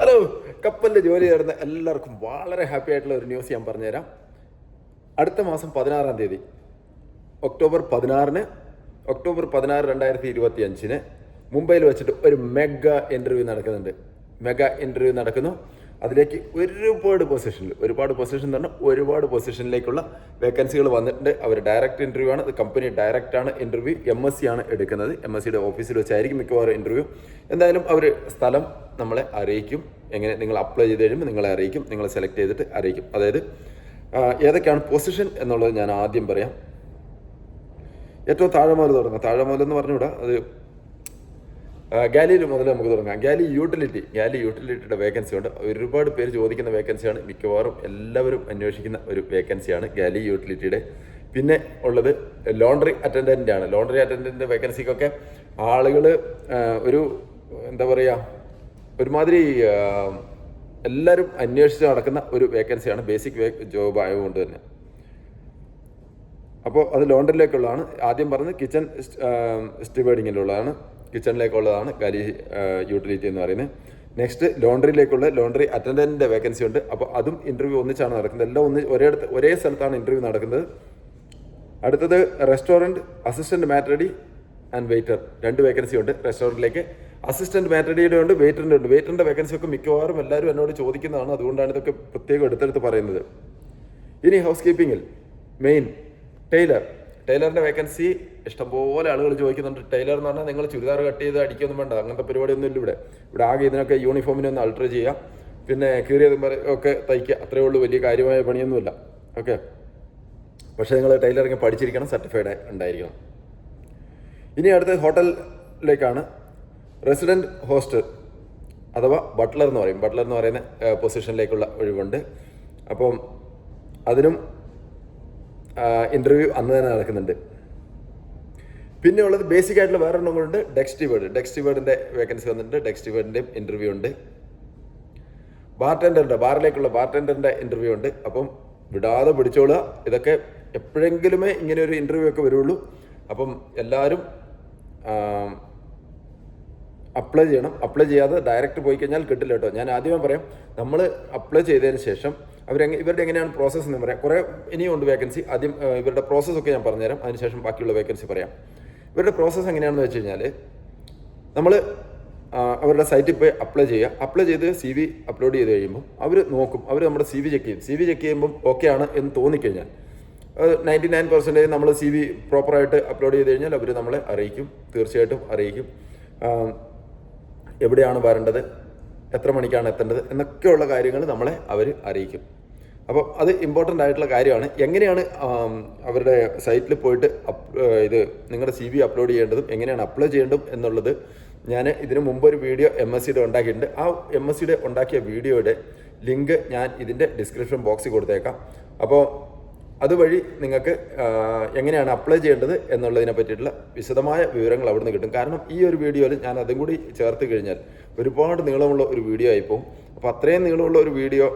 Hello കപ്പലിന്റെ ജോലി ചെയ്യുന്ന എല്ലാവർക്കും വളരെ ഹാപ്പി ആയിട്ടുള്ള ഒരു ന്യൂസ് ഞാൻ പറഞ്ഞുതരാം. അടുത്ത മാസം പതിനാറാം തീയതി ഒക്ടോബർ പതിനാറിന് ഒക്ടോബർ പതിനാറ് രണ്ടായിരത്തി ഇരുപത്തി അഞ്ചിന് മുംബൈയിൽ വെച്ചിട്ട് ഒരു മെഗാ ഇന്റർവ്യൂ നടക്കുന്നുണ്ട്. മെഗാ ഇന്റർവ്യൂ നടക്കുന്നു. അതിലേക്ക് ഒരുപാട് പൊസിഷനിൽ ഒരുപാട് പൊസിഷൻ എന്ന് പറഞ്ഞാൽ ഒരുപാട് പൊസിഷനിലേക്കുള്ള വേക്കൻസികൾ വന്നിട്ടുണ്ട്. അവർ ഡയറക്റ്റ് ഇന്റർവ്യൂ ആണ്. കമ്പനി ഡയറക്റ്റ് ആണ് ഇന്റർവ്യൂ എം എസ് സി ആണ് എടുക്കുന്നത്. എം എസ് സിയുടെ ഓഫീസിൽ വെച്ചായിരിക്കും മിക്കവാറും ഇന്റർവ്യൂ എന്തായാലും അവർ സ്ഥലം നമ്മളെ അറിയിക്കും. എങ്ങനെ നിങ്ങൾ അപ്ലൈ ചെയ്ത് കഴിയുമ്പോൾ നിങ്ങളെ അറിയിക്കും. നിങ്ങളെ സെലക്ട് ചെയ്തിട്ട് അറിയിക്കും. അതായത് ഏതൊക്കെയാണ് പൊസിഷൻ എന്നുള്ളത് ഞാൻ ആദ്യം പറയാം. ഏറ്റവും താഴെ മുതൽ തുടങ്ങാം. താഴെ മുതൽ എന്ന് പറഞ്ഞുകൂടാ? അത് ഗാലിയിൽ മുതൽ നമുക്ക് തുടങ്ങാം. ഗാലി യൂട്ടിലിറ്റി ഗാലി യൂട്ടിലിറ്റിയുടെ വേക്കൻസി ഉണ്ട്. ഒരുപാട് പേര് ചോദിക്കുന്ന വേക്കൻസിയാണ് മിക്കവാറും എല്ലാവരും അന്വേഷിക്കുന്ന ഒരു വേക്കൻസിയാണ് ഗാലി യൂട്ടിലിറ്റിയുടെ പിന്നെ ഉള്ളത് ലോണ്ടറി അറ്റൻഡന്റ് ആണ്. ലോണ്ടറി അറ്റൻഡന്റ് വേക്കൻസിക്കൊക്കെ ആളുകൾ ഒരു എന്താ പറയുക ഒരുമാതിരി എല്ലാവരും അന്വേഷിച്ച് നടക്കുന്ന ഒരു വേക്കൻസിയാണ് ബേസിക് ജോബ് ആയതുകൊണ്ട് തന്നെ. അപ്പോൾ അത് ലോണ്ടറിലേക്കുള്ളതാണ് ആദ്യം പറഞ്ഞത് കിച്ചൺ സ്റ്റിവേഡിങ്ങിലുള്ളതാണ് കിച്ചണിലേക്കുള്ളതാണ് കരി യൂട്ടിലിറ്റി എന്ന് പറയുന്നത്. നെക്സ്റ്റ് ലോണ്ടറിയിലേക്കുള്ള ലോണ്ടറി അറ്റൻഡന്റിന്റെ വേക്കൻസി ഉണ്ട്. അപ്പോൾ അതും ഇന്റർവ്യൂ ഒന്നിച്ചാണ് നടക്കുന്നത്. എല്ലാം ഒന്ന് ഒരേ ഒരേ സ്ഥലത്താണ് ഇന്റർവ്യൂ നടക്കുന്നത്. അടുത്തത് restaurant assistant maitre d and waiter രണ്ട് വേക്കൻസി ഉണ്ട് റെസ്റ്റോറന്റിലേക്ക് അസിസ്റ്റന്റ് മാറ്റഡിയുടെ ഉണ്ട് വെയിറ്ററിന്റെ ഉണ്ട്. വെയിറ്ററിന്റെ വേക്കൻസി ഒക്കെ മിക്കവാറും എല്ലാവരും എന്നോട് ചോദിക്കുന്നതാണ്. അതുകൊണ്ടാണ് ഇതൊക്കെ പ്രത്യേകം എടുത്തെടുത്ത് പറയുന്നത്. ഇനി ഹൗസ് കീപ്പിങ്ങിൽ മെയിൻ ടൈലർ ടൈലറിന്റെ വേക്കൻസി ഇഷ്ടംപോലെ ആളുകൾ ചോദിക്കുന്നുണ്ട്. ടൈലർ എന്ന് പറഞ്ഞാൽ നിങ്ങൾ ചുരിദാർ കട്ട് ചെയ്ത് അടിക്കൊന്നും വേണ്ട. അങ്ങനത്തെ പരിപാടിയൊന്നും ഇല്ല ഇവിടെ. ഇവിടെ ആകെ ഇതിനൊക്കെ യൂണിഫോമിനെ ഒന്ന് അൾട്ടർ ചെയ്യുക പിന്നെ കീറിയതും ഒക്കെ തയ്ക്കുക. അത്രയേ ഉള്ളൂ വലിയ കാര്യമായ പണിയൊന്നുമില്ല. ഓക്കെ പക്ഷേ നിങ്ങൾ ടൈലറിങ് പഠിച്ചിരിക്കണം സർട്ടിഫൈഡ് ഉണ്ടായിരിക്കണം. ഇനി അടുത്ത ഹോട്ടലിലേക്കാണ്. റെസിഡന്റ് ഹോസ്റ്റൽ അഥവാ ബട്ട്ലർ എന്ന് പറയും. ബട്ട്ലർ എന്ന് പറയുന്ന പൊസിഷനിലേക്കുള്ള ഒഴിവുണ്ട്. അപ്പം അതിനും ഇന്റർവ്യൂ അന്ന് തന്നെ നടക്കുന്നുണ്ട്. പിന്നെ ഉള്ളത് ബേസിക് ആയിട്ടുള്ള വേറെ ഒന്നും കൂടെ ഡെക്സ്റ്റി വേർഡിന്റെ വേക്കൻസി വന്നിട്ടുണ്ട്. ഡെക്സ്റ്റി ഡെക്സ്റ്റിവേർഡിന്റെയും ഇന്റർവ്യൂ ഉണ്ട്. ബാർടെൻഡറിന്റെ ബാറിലേക്കുള്ള ബാർടെൻഡറിന്റെ ഇന്റർവ്യൂ ഉണ്ട്. അപ്പം വിടാതെ പിടിച്ചോളുക. ഇതൊക്കെ എപ്പോഴെങ്കിലുമേ ഇങ്ങനെ ഒരു ഇന്റർവ്യൂ ഒക്കെ വരുള്ളൂ. അപ്പം എല്ലാവരും അപ്ലൈ ചെയ്യണം. അപ്ലൈ ചെയ്യാതെ ഡയറക്റ്റ് പോയി കഴിഞ്ഞാൽ കിട്ടില്ല കേട്ടോ. ഞാൻ ആദ്യമേ പറയാം നമ്മൾ അപ്ലൈ ചെയ്തതിന് ശേഷം അവരെങ്ങ ഇവരുടെ എങ്ങനെയാണ് പ്രോസസ്സ് എന്ന് പറയാം. കുറേ ഇനിയും ഉണ്ട് വേക്കൻസി ആദ്യം ഇവരുടെ പ്രോസസ്സൊക്കെ ഞാൻ പറഞ്ഞുതരാം. അതിനുശേഷം ബാക്കിയുള്ള വേക്കൻസി പറയാം. ഇവരുടെ പ്രോസസ്സ് എങ്ങനെയാണെന്ന് വെച്ച് കഴിഞ്ഞാൽ നമ്മൾ അവരുടെ സൈറ്റിൽ പോയി അപ്ലൈ ചെയ്യുക. അപ്ലൈ ചെയ്ത് സി വി അപ്ലോഡ് ചെയ്ത് കഴിയുമ്പോൾ അവർ നോക്കും. അവർ നമ്മുടെ സി വി ചെക്ക് ചെയ്യും. സി വി ചെക്ക് ചെയ്യുമ്പം ഓക്കെ ആണ് എന്ന് തോന്നിക്കഴിഞ്ഞാൽ നയന്റി നയൻ പെർസെന്റേജ് നമ്മൾ സി വി പ്രോപ്പറായിട്ട് അപ്ലോഡ് ചെയ്ത് കഴിഞ്ഞാൽ അവർ നമ്മളെ അറിയിക്കും. തീർച്ചയായിട്ടും അറിയിക്കും. എവിടെയാണ് വരേണ്ടത്? എത്ര മണിക്കാണ് എത്തേണ്ടത്? എന്നൊക്കെയുള്ള കാര്യങ്ങൾ നമ്മളെ അവർ അറിയിക്കും. അപ്പോൾ അത് ഇമ്പോർട്ടന്റ് ആയിട്ടുള്ള കാര്യമാണ്. എങ്ങനെയാണ് അവരുടെ സൈറ്റിൽ പോയിട്ട് ഇത് നിങ്ങളുടെ സി അപ്ലോഡ് ചെയ്യേണ്ടതും എങ്ങനെയാണ് അപ്ലൈ ചെയ്യേണ്ടതും എന്നുള്ളത് ഞാൻ ഇതിനു മുമ്പ് ഒരു വീഡിയോ എം എസ് സിയുടെ ഉണ്ടാക്കിയിട്ടുണ്ട്. ആ എം എസ് സിയുടെ ഉണ്ടാക്കിയ വീഡിയോയുടെ ലിങ്ക് ഞാൻ ഇതിന്റെ ഡിസ്ക്രിപ്ഷൻ ബോക്സിൽ കൊടുത്തേക്കാം. അപ്പോൾ അതുവഴി നിങ്ങൾക്ക് എങ്ങനെയാണ് അപ്ലൈ ചെയ്യേണ്ടത് എന്നുള്ളതിനെ പറ്റിയിട്ടുള്ള വിശദമായ വിവരങ്ങൾ അവിടുന്ന് കിട്ടും. കാരണം ഈ ഒരു വീഡിയോയിൽ ഞാൻ അതും കൂടി ചേർത്ത് കഴിഞ്ഞാൽ ഒരുപാട് നീളമുള്ള ഒരു വീഡിയോ ആയിപ്പോവും. അപ്പോൾ അത്രയും നീളമുള്ള ഒരു വീഡിയോ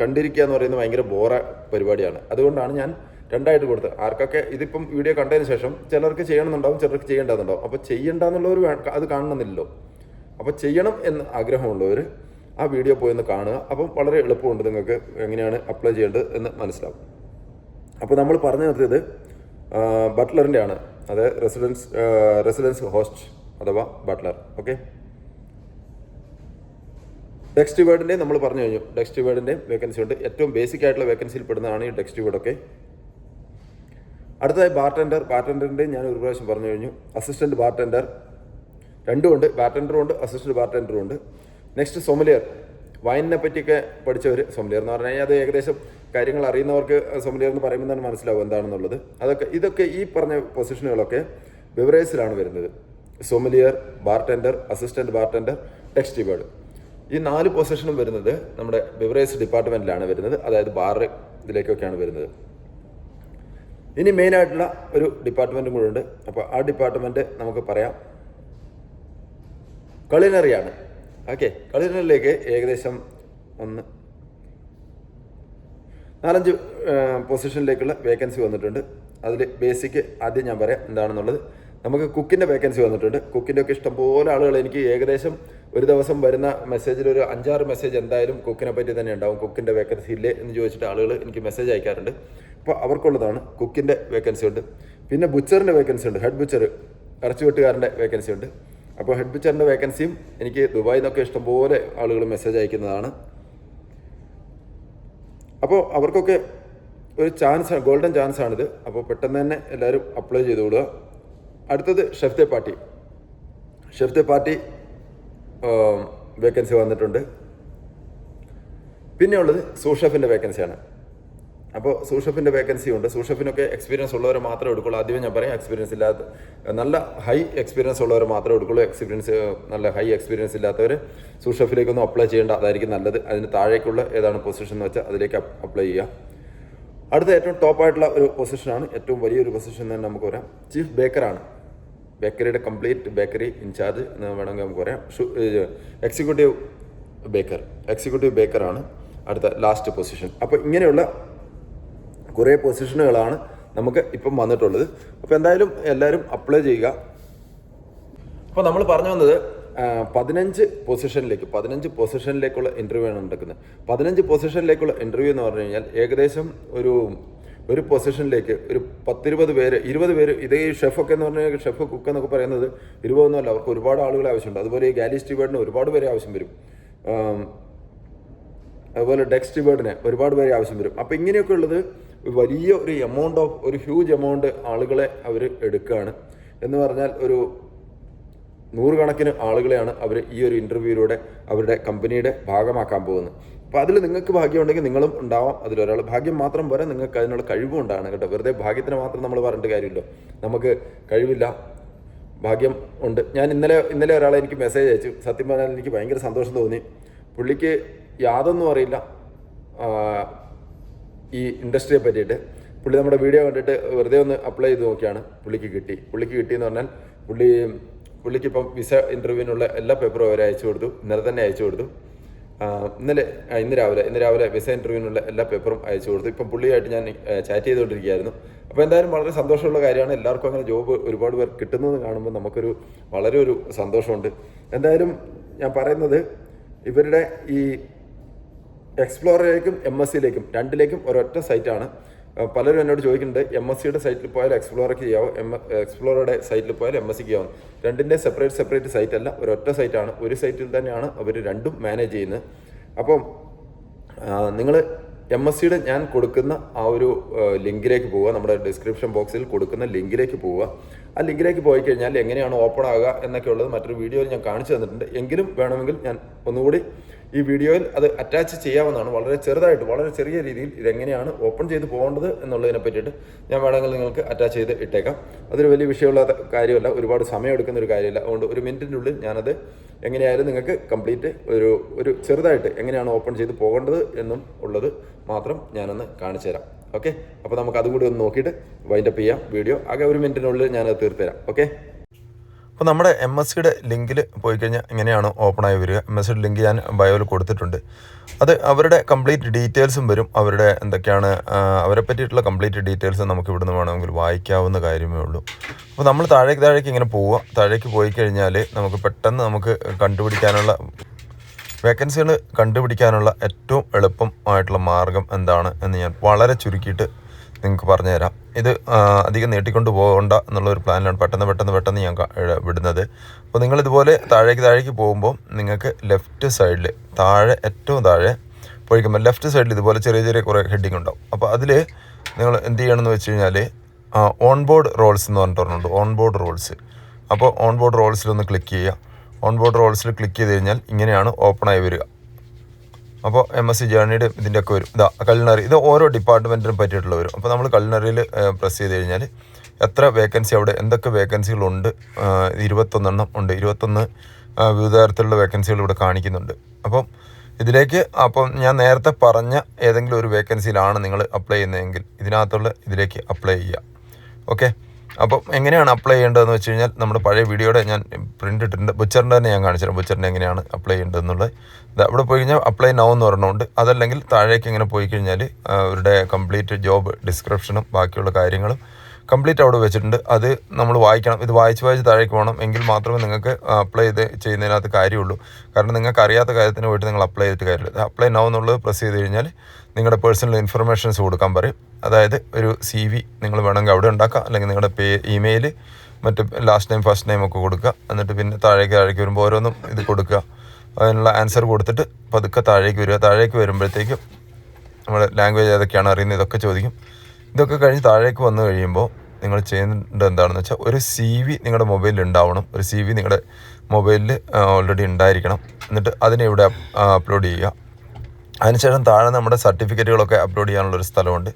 കണ്ടിരിക്കുക എന്ന് പറയുന്നത് ഭയങ്കര ബോറ പരിപാടിയാണ്. അതുകൊണ്ടാണ് ഞാൻ രണ്ടായിട്ട് കൊടുത്തത്. ആർക്കൊക്കെ ഇതിപ്പം വീഡിയോ കണ്ടതിന് ശേഷം ചിലർക്ക് ചെയ്യണമെന്നുണ്ടാവും ചിലർക്ക് ചെയ്യേണ്ടതെന്നുണ്ടാവും. അപ്പോൾ ചെയ്യേണ്ടെന്നുള്ളവർ അത് കാണണമെന്നില്ലല്ലോ. അപ്പോൾ ചെയ്യണം എന്ന് ആഗ്രഹമുള്ളവർ ആ വീഡിയോ പോയി ഒന്ന് കാണുക. അപ്പം വളരെ എളുപ്പമുണ്ട് നിങ്ങൾക്ക് എങ്ങനെയാണ് അപ്ലൈ ചെയ്യേണ്ടത് എന്ന് മനസ്സിലാവും. അപ്പോൾ നമ്മൾ പറഞ്ഞു നിർത്തിയത് ബട്ട്ലറിന്റെ ആണ്. അത് റെസിഡൻസ് റെസിഡൻസ് ഹോസ്റ്റ് അഥവാ ബട്ട്ലർ. ഓക്കെ ഡെക്സ്റ്റ് വേർഡിന്റെ നമ്മൾ പറഞ്ഞു കഴിഞ്ഞു. ഡെക്സ്റ്റ് വേർഡിന്റെ വേക്കൻസി ഉണ്ട്. ഏറ്റവും ബേസിക് ആയിട്ടുള്ള വേക്കൻസിയിൽ പെടുന്നതാണ് ഈ ഡെക്സ്റ്റ് വേർഡ് ഒക്കെ അടുത്തതായി ബാർട്ടൻഡർ ബാർടെൻഡറിന്റെ ഞാൻ ഒരു പ്രാവശ്യം പറഞ്ഞു കഴിഞ്ഞു. അസിസ്റ്റന്റ് ബാർട്ടൻഡർ രണ്ടും ഉണ്ട്. ബാർടെൻഡറും ഉണ്ട്. അസിസ്റ്റന്റ് ബാർട്ടൻഡറും ഉണ്ട്. നെക്സ്റ്റ് സൊമലിയർ വൈനിനെ പറ്റിയൊക്കെ പഠിച്ചവർ സൊമലിയർ എന്ന് പറഞ്ഞു കഴിഞ്ഞാൽ അത് ഏകദേശം കാര്യങ്ങൾ അറിയുന്നവർക്ക് സോമലിയർ എന്ന് പറയുമ്പോൾ തന്നെ മനസ്സിലാവും എന്താണെന്നുള്ളത്. അതൊക്കെ ഇതൊക്കെ ഈ പറഞ്ഞ പൊസിഷനുകളൊക്കെ ബിവറേജിലാണ് വരുന്നത്. Sommelier bartender assistant bartender text bird ഈ നാല് പൊസിഷനും വരുന്നത് നമ്മുടെ ബിവറേജ് ഡിപ്പാർട്ട്മെന്റിലാണ് വരുന്നത്. അതായത് ബാർ ഇതിലേക്കൊക്കെയാണ് വരുന്നത്. ഇനി മെയിൻ ആയിട്ടുള്ള ഒരു ഡിപ്പാർട്ട്മെന്റും കൂടെ ഉണ്ട്. അപ്പോൾ ആ ഡിപ്പാർട്ട്മെന്റ് നമുക്ക് പറയാം. കളിനറിയാണ് ഓക്കെ കളിനറിയിലേക്ക് ഏകദേശം ഒന്ന് നാലഞ്ച് പൊസിഷനിലേക്കുള്ള വേക്കൻസി വന്നിട്ടുണ്ട്. അതിൽ ബേസിക് ആദ്യം ഞാൻ പറയാം എന്താണെന്നുള്ളത്. നമുക്ക് കുക്കിന്റെ വേക്കൻസി വന്നിട്ടുണ്ട്. കുക്കിന്റെ ഒക്കെ ഇഷ്ടംപോലെ ആളുകൾ എനിക്ക് ഏകദേശം ഒരു ദിവസം വരുന്ന മെസ്സേജിൽ ഒരു അഞ്ചാറ് മെസ്സേജ് എന്തായാലും കുക്കിനെ പറ്റി തന്നെ ഉണ്ടാവും. കുക്കിന്റെ വേക്കൻസി ഇല്ലേ എന്ന് ചോദിച്ചിട്ട് ആളുകൾ എനിക്ക് മെസ്സേജ് അയക്കാറുണ്ട്. അപ്പോൾ അവർക്കുള്ളതാണ് കുക്കിന്റെ വേക്കൻസി ഉണ്ട്. പിന്നെ ബുച്ചറിന്റെ വേക്കൻസി ഉണ്ട്. ഹെഡ് ബുച്ചർ ഇറച്ചി വെട്ടുകാരന്റെ വേക്കൻസി ഉണ്ട്. അപ്പോൾ ഹെഡ് ബുച്ചറിന്റെ വേക്കൻസിയും എനിക്ക് ദുബായിൽ നിന്നൊക്കെ ഇഷ്ടംപോലെ ആളുകൾ മെസ്സേജ് അയക്കുന്നതാണ്. അപ്പോൾ അവർക്കൊക്കെ ഒരു ചാൻസ് ഗോൾഡൻ ചാൻസ് ആണിത്. അപ്പോൾ പെട്ടെന്ന് തന്നെ എല്ലാവരും അപ്ലൈ ചെയ്ത് വിടുക അടുത്തത് chef de partie. Chef de partie vacancy വന്നിട്ടുണ്ട്. പിന്നെ ഉള്ളത് സൂഷഫിന്റെ വേക്കൻസിയാണ് അപ്പോൾ സൂഷഫിന്റെ വേക്കൻസി ഉണ്ട്. സൂഷഫിനൊക്കെ എക്സ്പീരിയൻസ് ഉള്ളവർ മാത്രമേ എടുക്കുള്ളൂ. ആദ്യമേ ഞാൻ പറയാം എക്സ്പീരിയൻസ് ഇല്ലാത്ത നല്ല ഹൈ എക്സ്പീരിയൻസ് ഉള്ളവർ മാത്രമേ എടുക്കുള്ളൂ. എക്സ്പീരിയൻസ് നല്ല ഹൈ എക്സ്പീരിയൻസ് ഇല്ലാത്തവർ സൂഷഫിലേക്കൊന്നും അപ്ലൈ ചെയ്യേണ്ട അതായിരിക്കും നല്ലത്. അതിന് താഴേക്കുള്ള ഏതാണ് പൊസിഷൻ എന്ന് വെച്ചാൽ അതിലേക്ക് അപ്ലൈ ചെയ്യുക. അടുത്ത ഏറ്റവും ടോപ്പ് ആയിട്ടുള്ള ഒരു പൊസിഷനാണ് ഏറ്റവും വലിയൊരു പൊസിഷൻ തന്നെ നമുക്ക് പറയാം. ചീഫ് ബേക്കറാണ് ബേക്കറിയുടെ കംപ്ലീറ്റ് ബേക്കറി ഇൻചാർജ് എന്ന് വേണമെങ്കിൽ നമുക്ക് പറയാം. എക്സിക്യൂട്ടീവ് ബേക്കർ എക്സിക്യൂട്ടീവ് ബേക്കറാണ് അടുത്ത ലാസ്റ്റ് പൊസിഷൻ അപ്പോൾ ഇങ്ങനെയുള്ള കുറേ പൊസിഷനുകളാണ് നമുക്ക് ഇപ്പം വന്നിട്ടുള്ളത്. അപ്പോൾ എന്തായാലും എല്ലാവരും അപ്ലൈ ചെയ്യുക. അപ്പോൾ നമ്മൾ പറഞ്ഞു വന്നത് പതിനഞ്ച് പൊസിഷനിലേക്ക് പതിനഞ്ച് പൊസിഷനിലേക്കുള്ള ഇന്റർവ്യൂ ആണ് നടക്കുന്നത്. പതിനഞ്ച് പൊസിഷനിലേക്കുള്ള ഇന്റർവ്യൂ എന്ന് പറഞ്ഞു കഴിഞ്ഞാൽ ഏകദേശം ഒരു ഒരു പൊസിഷനിലേക്ക് ഒരു പത്തിരുപത് പേര് ഇരുപത് പേര് ഇതേ ഷെഫൊക്കെ എന്ന് പറഞ്ഞാൽ ഷെഫ് കുക്ക് എന്നൊക്കെ പറയുന്നത് ഇരുപതൊന്നുമല്ല അവർക്ക് ഒരുപാട് ആളുകളെ ആവശ്യമുണ്ട്. അതുപോലെ ഈ ഗാലി സ്റ്റിബേർഡിന് ഒരുപാട് പേരെ ആവശ്യം വരും. അതുപോലെ ഡെക്സ് സ്റ്റിബേർഡിന് ഒരുപാട് പേരെ ആവശ്യം വരും. അപ്പോൾ ഇങ്ങനെയൊക്കെ ഉള്ളത് വലിയ ഒരു എമൗണ്ട് ഓഫ് ഒരു ഹ്യൂജ് എമൗണ്ട് ആളുകളെ അവർ എടുക്കുകയാണ്. എന്ന് പറഞ്ഞാൽ ഒരു നൂറുകണക്കിന് ആളുകളെയാണ് അവർ ഈ ഒരു ഇന്റർവ്യൂയിലൂടെ അവരുടെ കമ്പനിയുടെ ഭാഗമാക്കാൻ പോകുന്നത്. അപ്പോൾ അതിൽ നിങ്ങൾക്ക് ഭാഗ്യമുണ്ടെങ്കിൽ നിങ്ങളും ഉണ്ടാവാം. അതിലൊരാൾ ഭാഗ്യം മാത്രം പോരാ നിങ്ങൾക്ക് അതിനുള്ള കഴിവും ഉണ്ടാകണം കേട്ടോ. വെറുതെ ഭാഗ്യത്തിന് മാത്രം നമ്മൾ പറഞ്ഞിട്ട് കാര്യമില്ല. നമുക്ക് കഴിവില്ല. ഭാഗ്യം ഉണ്ട്. ഞാൻ ഇന്നലെ ഇന്നലെ ഒരാളെ എനിക്ക് മെസ്സേജ് അയച്ചു. സത്യം പറഞ്ഞാൽ എനിക്ക് ഭയങ്കര സന്തോഷം തോന്നി. പുള്ളിക്ക് യാതൊന്നും അറിയില്ല. ഈ ഇൻഡസ്ട്രിയെ പറ്റിയിട്ട്. പുള്ളി നമ്മുടെ വീഡിയോ കണ്ടിട്ട് വെറുതെ ഒന്ന് അപ്ലൈ ചെയ്ത് നോക്കിയാണ് പുള്ളിക്ക് കിട്ടി. പുള്ളിക്ക് കിട്ടിയെന്ന് പറഞ്ഞാൽ പുള്ളി പുള്ളിക്ക് ഇപ്പം വിസ ഇന്റർവ്യൂവിനുള്ള എല്ലാ പേപ്പറും അവർ അയച്ചു കൊടുത്തു. ഇന്നലെ തന്നെ അയച്ചു കൊടുത്തു. ഇന്നലെ ഇന്ന് രാവിലെ ഇന്ന് രാവിലെ വിസ ഇന്റർവ്യൂവിനുള്ള എല്ലാ പേപ്പറും അയച്ചു കൊടുത്തു. ഇപ്പം പുള്ളിയായിട്ട് ഞാൻ ചാറ്റ് ചെയ്തുകൊണ്ടിരിക്കുകയായിരുന്നു. അപ്പോൾ എന്തായാലും വളരെ സന്തോഷമുള്ള കാര്യമാണ്. എല്ലാവർക്കും അങ്ങനെ ജോബ് ഒരുപാട് പേർ കിട്ടുന്നത് കാണുമ്പോൾ നമുക്കൊരു വളരെ ഒരു സന്തോഷമുണ്ട്. എന്തായാലും ഞാൻ പറയുന്നത് ഇവരുടെ ഈ എക്സ്പ്ലോറിലേക്കും എം എസ് സിയിലേക്കും രണ്ടിലേക്കും ഒരൊറ്റ സൈറ്റാണ് പലരും എന്നോട് ചോദിക്കുന്നുണ്ട് എം എസ് സിയുടെ സൈറ്റിൽ പോയാൽ എക്സ്പ്ലോറൊക്കെ ചെയ്യാവും? എം എക്സ്പ്ലോറുടെ സൈറ്റിൽ പോയാൽ എം എസ് സിക്ക് ചെയ്യാവും? രണ്ടിന്റെ സെപ്പറേറ്റ് സെപ്പറേറ്റ് സൈറ്റ് അല്ല ഒരൊറ്റ സൈറ്റാണ് ഒരു സൈറ്റിൽ തന്നെയാണ് അവർ രണ്ടും മാനേജ് ചെയ്യുന്നത്. അപ്പം നിങ്ങൾ എം എസ് സിയുടെ ഞാൻ കൊടുക്കുന്ന ആ ഒരു ലിങ്കിലേക്ക് പോവുക. നമ്മുടെ ഡിസ്ക്രിപ്ഷൻ ബോക്സിൽ കൊടുക്കുന്ന ലിങ്കിലേക്ക് പോവുക. ആ ലിങ്കിലേക്ക് പോയി കഴിഞ്ഞാൽ എങ്ങനെയാണ് ഓപ്പൺ ആകുക എന്നൊക്കെ ഉള്ളത് മറ്റൊരു വീഡിയോയിൽ ഞാൻ കാണിച്ചു തന്നിട്ടുണ്ട്. എങ്കിലും വേണമെങ്കിൽ ഞാൻ ഒന്നുകൂടി ഈ വീഡിയോയിൽ അത് അറ്റാച്ച് ചെയ്യാവുന്നതാണ്. വളരെ ചെറുതായിട്ട് വളരെ ചെറിയ രീതിയിൽ ഇതെങ്ങനെയാണ് ഓപ്പൺ ചെയ്ത് പോകേണ്ടത് എന്നുള്ളതിനെ പറ്റിയിട്ട് ഞാൻ വേണമെങ്കിൽ നിങ്ങൾക്ക് അറ്റാച്ച് ചെയ്ത് ഇട്ടേക്കാം. അതൊരു വലിയ വിഷയമുള്ള കാര്യമല്ല. ഒരുപാട് സമയം എടുക്കുന്ന ഒരു കാര്യമല്ല. അതുകൊണ്ട് ഒരു മിനിറ്റിന്റെ ഉള്ളിൽ ഞാനത് എങ്ങനെയായാലും നിങ്ങൾക്ക് കംപ്ലീറ്റ് ഒരു ഒരു ചെറുതായിട്ട് എങ്ങനെയാണ് ഓപ്പൺ ചെയ്ത് പോകേണ്ടത് എന്നും ഉള്ളത് മാത്രം ഞാനൊന്ന് കാണിച്ചു തരാം. ഓക്കെ? അപ്പോൾ നമുക്ക് അതും കൂടി ഒന്ന് നോക്കിയിട്ട് വൈൻഡപ്പ് ചെയ്യാം വീഡിയോ ആകെ ഒരു മിനിറ്റിനുള്ളിൽ ഞാനത് അത് തരാം ഓക്കെ? അപ്പോൾ നമ്മുടെ എം എസ് സിയുടെ ലിങ്കിൽ പോയി കഴിഞ്ഞാൽ ഇങ്ങനെയാണ് ഓപ്പണായി വരിക. എം എസ് സിയുടെ ലിങ്ക് ഞാൻ ബയോയിൽ കൊടുത്തിട്ടുണ്ട്. അത് അവരുടെ കംപ്ലീറ്റ് ഡീറ്റെയിൽസും വരും. അവരുടെ എന്തൊക്കെയാണ് അവരെ പറ്റിയിട്ടുള്ള കംപ്ലീറ്റ് ഡീറ്റെയിൽസ് നമുക്ക് ഇവിടുന്ന് വേണമെങ്കിൽ വായിക്കാവുന്ന കാര്യമേ ഉള്ളൂ. അപ്പോൾ നമ്മൾ താഴേക്ക് താഴേക്ക് ഇങ്ങനെ പോവുക. താഴേക്ക് പോയി കഴിഞ്ഞാൽ നമുക്ക് പെട്ടെന്ന് നമുക്ക് കണ്ടുപിടിക്കാനുള്ള വേക്കൻസികൾ കണ്ടുപിടിക്കാനുള്ള ഏറ്റവും എളുപ്പമായിട്ടുള്ള മാർഗം എന്താണ് എന്ന് ഞാൻ വളരെ ചുരുക്കിയിട്ട് നിങ്ങൾക്ക് പറഞ്ഞുതരാം. ഇത് അധികം നീട്ടിക്കൊണ്ട് പോകണ്ട എന്നുള്ള ഒരു പ്ലാനിലാണ് പെട്ടെന്ന് പെട്ടെന്ന് പെട്ടെന്ന് ഞാൻ വിടുന്നത്. അപ്പോൾ നിങ്ങളിതുപോലെ താഴേക്ക് താഴേക്ക് പോകുമ്പോൾ നിങ്ങൾക്ക് ലെഫ്റ്റ് സൈഡിൽ താഴെ ഏറ്റവും താഴെ പോയിക്കുമ്പോൾ ലെഫ്റ്റ് സൈഡിൽ ഇതുപോലെ ചെറിയ ചെറിയ കുറേ ഹെഡിങ് ഉണ്ടാവും. അപ്പോൾ അതിൽ നിങ്ങൾ എന്ത് ചെയ്യണമെന്ന് വെച്ച് കഴിഞ്ഞാൽ ഓൺ ബോർഡ് റോൾസ് എന്ന് പറഞ്ഞിട്ട് പറഞ്ഞിട്ടുണ്ട് ഓൺ ബോർഡ് റോൾസ്. അപ്പോൾ ഓൺ ബോർഡ് റോൾസിലൊന്ന് ക്ലിക്ക് ചെയ്യുക. ഓൺ ബോർഡ് റോൾസിൽ ക്ലിക്ക് ചെയ്ത് കഴിഞ്ഞാൽ ഇങ്ങനെയാണ് ഓപ്പൺ ആയി വരിക. അപ്പോൾ എം എസ് സി ജേർണിയുടെ ഇതിന്റെ ഒക്കെ വരും. ഇതാ കൾണറി ഇത് ഓരോ ഡിപ്പാർട്ട്മെന്റിനും പറ്റിയിട്ടുള്ള വരും. അപ്പോൾ നമ്മൾ കൾണറിയിൽ പ്രസ് ചെയ്ത് കഴിഞ്ഞാൽ എത്ര വേക്കൻസി അവിടെ എന്തൊക്കെ വേക്കൻസികളുണ്ട് ഇരുപത്തൊന്നെണ്ണം ഉണ്ട്. ഇരുപത്തൊന്ന് വിവിധ തരത്തിലുള്ള വേക്കൻസികൾ ഇവിടെ കാണിക്കുന്നുണ്ട്. അപ്പം ഇതിലേക്ക് അപ്പം ഞാൻ നേരത്തെ പറഞ്ഞ ഏതെങ്കിലും ഒരു വേക്കൻസിയിലാണ് നിങ്ങൾ അപ്ലൈ ചെയ്യുന്നതെങ്കിൽ ഇതിനകത്തുള്ള ഇതിലേക്ക് അപ്ലൈ ചെയ്യുക. ഓക്കെ അപ്പം എങ്ങനെയാണ് അപ്ലൈ ചെയ്യേണ്ടതെന്ന് വെച്ച് കഴിഞ്ഞാൽ നമ്മുടെ പഴയ വീഡിയോയുടെ ഞാൻ പ്രിന്റ് ഇട്ടിട്ടുണ്ട്. ബുച്ചറിന്റെ തന്നെ ഞാൻ കാണിച്ചു തരാം. ബുച്ചറിന്റെ എങ്ങനെയാണ് അപ്ലൈ ചെയ്യേണ്ടതെന്നുള്ളത്. ഇത് അവിടെ പോയി കഴിഞ്ഞാൽ അപ്ലൈ നൗ എന്ന് പറഞ്ഞുകൊണ്ട് അതല്ലെങ്കിൽ താഴേക്ക് ഇങ്ങനെ പോയി കഴിഞ്ഞാൽ അവരുടെ കംപ്ലീറ്റ് ജോബ് ഡിസ്ക്രിപ്ഷനും ബാക്കിയുള്ള കാര്യങ്ങളും കംപ്ലീറ്റ് അവിടെ വെച്ചിട്ടുണ്ട്. അത് നമ്മൾ വായിക്കണം. ഇത് വായിച്ച് വായിച്ച് താഴേക്ക് പോകണം. എങ്കിൽ മാത്രമേ നിങ്ങൾക്ക് അപ്ലൈ ചെയ്ത് ചെയ്യുന്നതിനകത്ത് കാര്യമുള്ളൂ. കാരണം നിങ്ങൾക്ക് അറിയാത്ത കാര്യത്തിന് പോയിട്ട് നിങ്ങൾ അപ്ലൈ ചെയ്തിട്ട് കാര്യമില്ല. അപ്ലൈ നോ എന്നുള്ളത് പ്രസ് ചെയ്ത് കഴിഞ്ഞാൽ നിങ്ങളുടെ പേഴ്സണൽ ഇൻഫർമേഷൻസ് കൊടുക്കാൻ പറയും. അതായത് ഒരു സി വി നിങ്ങൾ വേണമെങ്കിൽ അവിടെ ഉണ്ടാക്കാം. അല്ലെങ്കിൽ നിങ്ങളുടെ പേ ഇമെയിൽ മറ്റ് ലാസ്റ്റ് നെയിം ഫസ്റ്റ് നെയിം ഒക്കെ കൊടുക്കുക. എന്നിട്ട് പിന്നെ താഴേക്ക് താഴേക്ക് വരുമ്പോൾ ഓരോന്നും ഇത് കൊടുക്കുക. അതിനുള്ള ആൻസർ കൊടുത്തിട്ട് പതുക്കെ താഴേക്ക് വരിക. താഴേക്ക് വരുമ്പോഴത്തേക്കും നമ്മുടെ ലാംഗ്വേജ് ഏതൊക്കെയാണ് അറിയുന്നത് ഇതൊക്കെ ചോദിക്കും. ഇതൊക്കെ കഴിഞ്ഞ് താഴേക്ക് വന്നു കഴിയുമ്പോൾ നിങ്ങൾ ചെയ്യേണ്ടത് എന്താണെന്ന് വെച്ചാൽ ഒരു സി വി നിങ്ങളുടെ മൊബൈലിൽ ഉണ്ടാവണം. ഒരു സി വി നിങ്ങളുടെ മൊബൈലിൽ ഓൾറെഡി ഉണ്ടായിരിക്കണം. എന്നിട്ട് അതിനെ ഇവിടെ അപ്ലോഡ് ചെയ്യുക. അതിനുശേഷം താഴെ നമ്മുടെ സർട്ടിഫിക്കറ്റുകളൊക്കെ അപ്ലോഡ് ചെയ്യാനുള്ളൊരു സ്ഥലമുണ്ട്.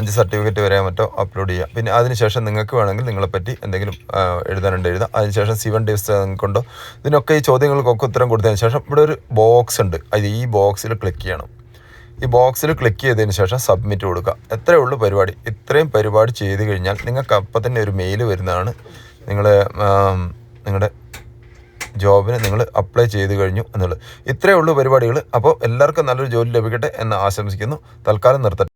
അഞ്ച് സർട്ടിഫിക്കറ്റ് വരെ മറ്റോ അപ്ലോഡ് ചെയ്യാം. പിന്നെ അതിനുശേഷം നിങ്ങൾക്ക് വേണമെങ്കിൽ നിങ്ങളെപ്പറ്റി എന്തെങ്കിലും എഴുതാനുണ്ട് എഴുതാം. അതിനുശേഷം ഡേസ് ഡേയ്സ് കൊണ്ടോ ഇതിനൊക്കെ ഈ ചോദ്യങ്ങൾക്കൊക്കെ ഉത്തരം കൊടുത്തതിന് ശേഷം ഇവിടെ ഒരു ബോക്സ് ഉണ്ട്. അത് ഈ ബോക്സിൽ ക്ലിക്ക് ചെയ്യണം. ഈ ബോക്സിൽ ക്ലിക്ക് ചെയ്തതിന് ശേഷം സബ്മിറ്റ് കൊടുക്കുക. എത്രയേ ഉള്ളൂ പരിപാടി. ഇത്രയും പരിപാടി ചെയ്ത് കഴിഞ്ഞാൽ നിങ്ങൾക്ക് അപ്പം തന്നെ ഒരു മെയിൽ വരുന്നതാണ്. നിങ്ങൾ നിങ്ങളുടെ ജോബിന് നിങ്ങൾ അപ്ലൈ ചെയ്ത് കഴിഞ്ഞു എന്നുള്ളത്. ഇത്രയേ ഉള്ളൂ പരിപാടികൾ അപ്പോൾ എല്ലാവർക്കും നല്ലൊരു ജോലി ലഭിക്കട്ടെ എന്ന് ആശംസിക്കുന്നു. തൽക്കാലം നിർത്തട്ടെ.